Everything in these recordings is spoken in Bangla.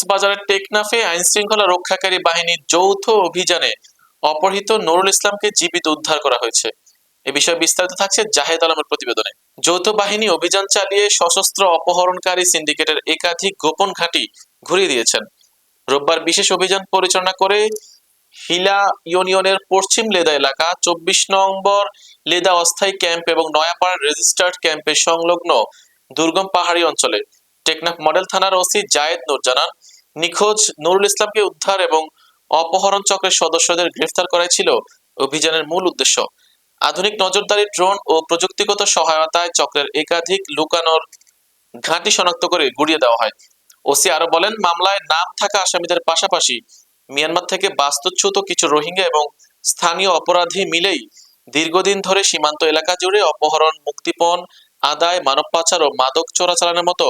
কক্সবাজারের টেকনাফে আইন শৃঙ্খলা রক্ষাকারী বাহিনীর যৌথ অভিযানে অপহৃত নুরুল ইসলামকে জীবিত উদ্ধার করা হয়েছে। এ বিষয়ে বিস্তারিত থাকছে জাহেদ আলমের প্রতিবেদনে। যৌথ বাহিনী অভিযান চালিয়ে সশস্ত্র অপহরণকারী সিন্ডিকেটের একাধিক গোপন ঘাঁটি ঘুরিয়ে দিয়েছেন। রোববার বিশেষ অভিযান পরিচালনা করে হিলা ইউনিয়নের পশ্চিম লেদা এলাকা, চব্বিশ নম্বর লেদা অস্থায়ী ক্যাম্প এবং নয়াপাড়া রেজিস্টার্ড ক্যাম্পের সংলগ্ন দুর্গম পাহাড়ি অঞ্চলে। টেকনাফ মডেল থানার ওসি জায়েদ নূর জানান নিখোঁজ নুরুল ইসলামকে উদ্ধার এবং অপহরণ চক্রের সদস্যদের গ্রেফতার করাই ছিল অভিযানের মূল উদ্দেশ্য। আধুনিক নজরদারি, ড্রোন ও প্রযুক্তিগত সহায়তায় চক্রের একাধিক লুকানোর ঘাঁটি শনাক্ত করে গুড়িয়ে দেওয়া হয়। ওসি আরও বলেন, মামলায় নাম থাকা আসামিদের পাশাপাশি মিয়ানমার থেকে বাস্তুচ্যুত কিছু রোহিঙ্গা এবং স্থানীয় অপরাধী মিলেই দীর্ঘদিন ধরে সীমান্ত এলাকা জুড়ে অপহরণ, মুক্তিপণ, আদায়, মানব পাচার ও মাদক চোরাচালানের মতো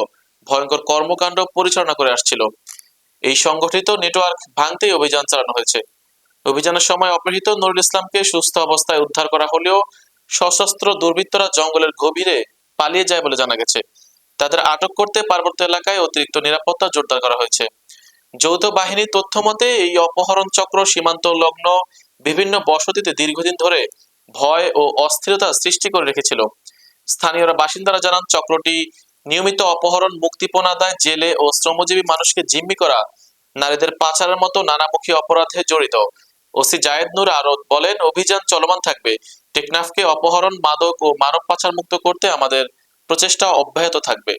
ভয়ঙ্কর কর্মকাণ্ড পরিচালনা করে আসছিল। এই সংগঠিত নেটওয়ার্ক ভাঙতেই অভিযান চালানো হয়েছে। অভিযানের সময় অপহৃত নুরুল ইসলামকে সুস্থ অবস্থায় উদ্ধার করা হলেও সশস্ত্র দুর্বৃত্তরা জঙ্গলের গভীরে পালিয়ে যায় বলে জানা গেছে। তাদের আটক করতে পার্বত্য এলাকায় অতিরিক্ত নিরাপত্তা জোরদার করা হয়েছে। যৌথ বাহিনীর তথ্য মতে, এই অপহরণ চক্র সীমান্ত লগ্ন বিভিন্ন বসতিতে দীর্ঘদিন ধরে ভয় ও অস্থিরতা সৃষ্টি করে রেখেছিল। স্থানীয়রা বাসিন্দারা জানান, চক্রটি নিয়মিত অপহরণ, মুক্তিপণ আদায়, জেলে ও শ্রমজীবী মানুষকে জিম্মি করা নারীদের পাচারের মতো নানামুখী অপরাধে জড়িত। ওসি জায়েদ নুর আরও বলেন, অভিযান চলমান থাকবে। টেকনাফকে অপহরণ, মাদক ও মানব পাচার মুক্ত করতে আমাদের প্রচেষ্টা অব্যাহত থাকবে।